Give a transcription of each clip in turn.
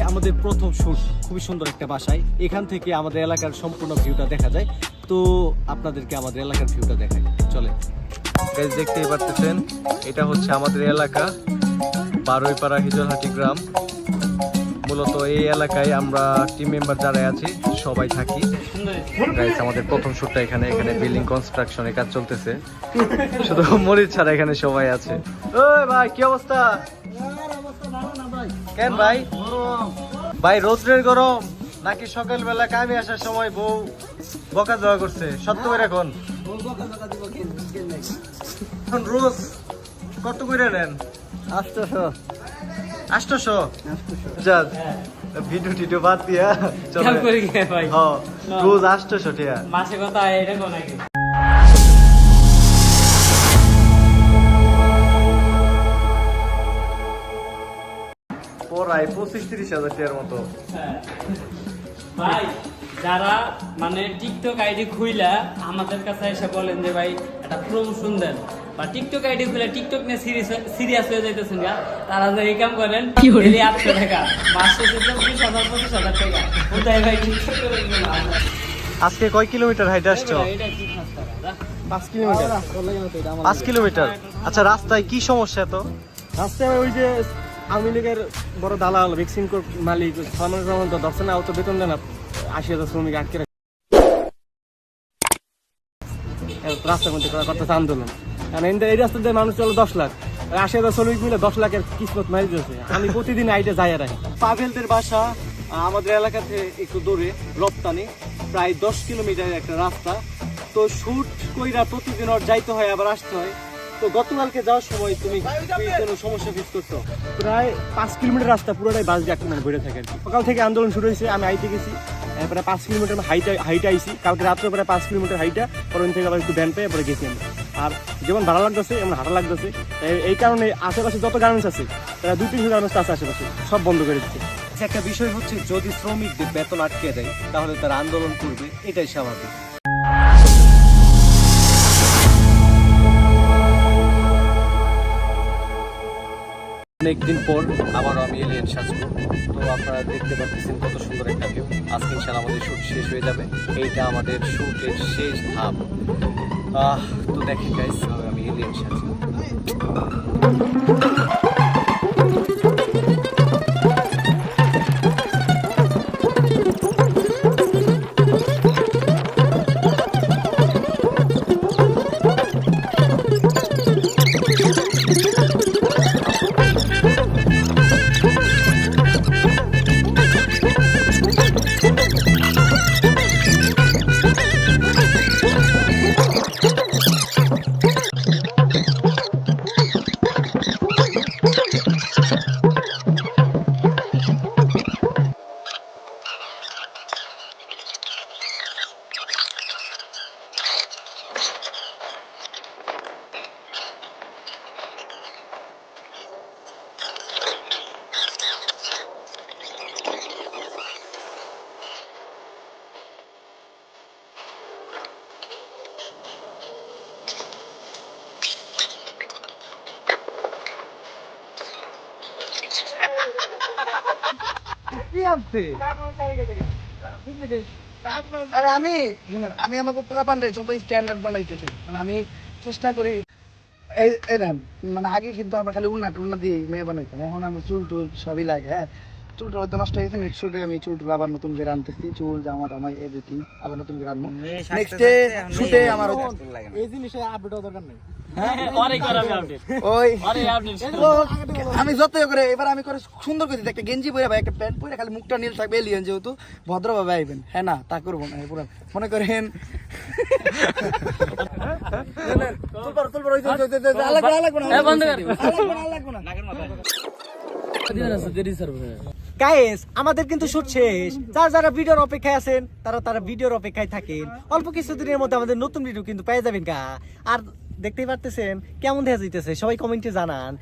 আমাদের প্রথম শুট খুবই সুন্দর একটা বাসায়। এখান থেকে আমাদের এলাকার সম্পূর্ণ ভিউটা দেখা যায়। তো, আপনাদেরকে আমাদের এলাকার ভিউটা দেখাই। চলে দেখতেই পারতেছেন, এটা হচ্ছে আমাদের এলাকা, বারোইপাড়া হিজলহাটি গ্রাম। মূলত এই এলাকায় আমরা টিম মেম্বার যারা আছি, সবাই থাকি। আমাদের প্রথম শুটটা এখানে এখানে বিল্ডিং কনস্ট্রাকশনের কাজ চলতেছে। শুধু মরিচ ছাড়া এখানে সবাই আছে। ওই ভাই, কি অবস্থা? কেন ভাই? ভাই, রোদ্রের গরম। নাকি সকালবেলা কামে আসার সময় বউ বকা জয়া করছে? সত্য করে এখন রোজ কত করে নেন? আটশোশো। আষ্টশো। ভিডিও টিডিও বাদ দিয়া চলো। করি ভাই? হ রোজ আষ্টশো টিয়া মাসে কথা এটা কোন পড়াই পঁচিশ তিরিশ হাজার টিয়ার মতো। ভাই যারা মানে টিকটক আইডি খুইলা আমাদের কাছে এসে বলেন যে ভাই একটা প্রমোশন দেন। বা টিকটক আইডি খুলে টিকটক নিয়ে সিরিয়াস সিরিয়াস হয়ে যাইতেছেন গা তারা যে এই কাম করেন ডেলি আটশো টাকা মাস শেষে চব্বিশ হাজার পঁচিশ হাজার টাকা কোথায় ভাই টিকটক? আজকে কয় কিলোমিটার হাইটে আসছো? পাঁচ কিলোমিটার পাঁচ কিলোমিটার আচ্ছা রাস্তায় কি সমস্যা তো রাস্তায় ওই যে আওয়ামী লীগের বড় দালাল ভ্যাকসিন মালিক সালমান রহমান তো দর্শনে বেতন দেন না আশি হাজার শ্রমিক আটকে রাখে। রাস্তার মধ্যে করা করতেছে আন্দোলন কারণ এই- রাস্তা দিয়ে মানুষ চলে দশ লাখ আশি হাজার শ্রমিক মিলে দশ লাখের কিসমত মারি দিয়েছে আমি প্রতিদিন আইটে যাই আর পাভেলদের বাসা আমাদের এলাকা থেকে একটু দূরে রপ্তানি প্রায় দশ কিলোমিটার একটা রাস্তা। তো শুট কইরা প্রতিদিন ওর যাইতে হয় আবার আসতে হয়। তো গতকালকে যাওয়ার সময় তুমি কোনো সমস্যা ফেস করছ? প্রায় পাঁচ কিলোমিটার রাস্তা পুরোটাই বাস দিয়ে মানে ঘুরে থাকে আর সকাল থেকে আন্দোলন শুরু হয়েছে আমি আইতে গেছি। এরপরে পাঁচ কিলোমিটার হাইটা হাইটা আইছি। কালকে রাত্রে পরে পাঁচ কিলোমিটার হাইটা পরে থেকে আবার একটু ভ্যান পেয়ে পরে গেছি আমি। আর যেমন ভাড়া লাগতেছে, এমন হাঁটা লাগতেছে। এই কারণে আশেপাশে যত গার্মেন্টস আছে তারা দুই তিনশো গার্মেন্টস আছে আশেপাশে, সব বন্ধ করে দিচ্ছে। একটা বিষয় হচ্ছে, যদি শ্রমিকদের বেতন আটকে দেয়, তাহলে তারা আন্দোলন করবে, এটাই স্বাভাবিক। অনেকদিন পর আবারও আমি এলিয়েন সাজবো তো আপনারা দেখতে পাচ্ছেন কত সুন্দর একটা ভিউ আজকে ইনশাল্লাহ আমাদের শ্যুট শেষ হয়ে যাবে। এইটা আমাদের শ্যুটের শেষ ধাপ। তো দেখেন গাইস আমি এলিয়েন আমি আমি আমাকে পোলা পান্ডে যত স্ট্যান্ডার্ড মানে আমি চেষ্টা করি মানে আগে কিন্তু আমরা খালি উন্না টুন্না দিয়ে মেয়ে বানাইতাম, এখন আমি চুল টুল সবই লাগে হ্যাঁ? চুল টুল হয়তো নষ্ট হয়ে গেছে নেক্সট শুটে আমি চুল আবার নতুন করে আনতেছি। চুল জামা টামা এভরিথিং আবার নতুন করে আনব। নেক্সট ডে শুটে আমার এই জিনিসে আপডেট হওয়ার দরকার নেই। তো আমি যতই করে এবার আমি করে সুন্দর করে একটা গেঞ্জি পরে ভাই একটা প্যান্ট পরে খালি মুখটা নীল থাকবে এলিয়েন যেহেতু ভদ্রভাবে আইবেন। হ্যাঁ না তা করব না পুরো। মনে করেন তুলবার তুলবার ওই যে- ওই যে- ওই যে- আলাগ আলাগ না, এ, বন্ধ কর। আলাগ না, আলাগ না। গাইস আমাদের কিন্তু শুট শেষ। যারা যারা ভিডিওর অপেক্ষায় আছেন তারা তারা ভিডিওর অপেক্ষায় থাকেন। অল্প কিছুদিনের মধ্যে আমাদের নতুন ভিডিও কিন্তু পেয়ে যাবেন গা। আর দেখতেই পারতেছেন কেমন দেখা যাইতেছে সবাই কমেন্টে জানান।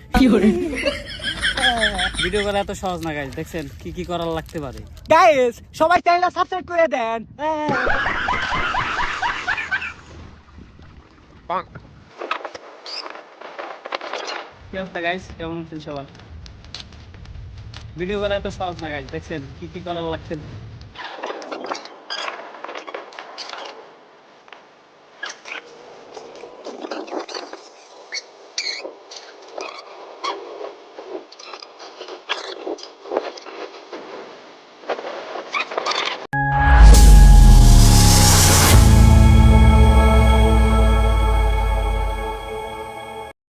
ভিডিও করা? এত সহজ না গাইজ দেখছেন কি কি করার লাগতে পারে। গাইস সবাই চ্যানেলটা সাবস্ক্রাইব করে দেন। কি অবস্থা গাইজ কেমন আছেন সবার? ভিডিও করা এত সহজ না গাইজ দেখছেন? কি কি করার লাগতে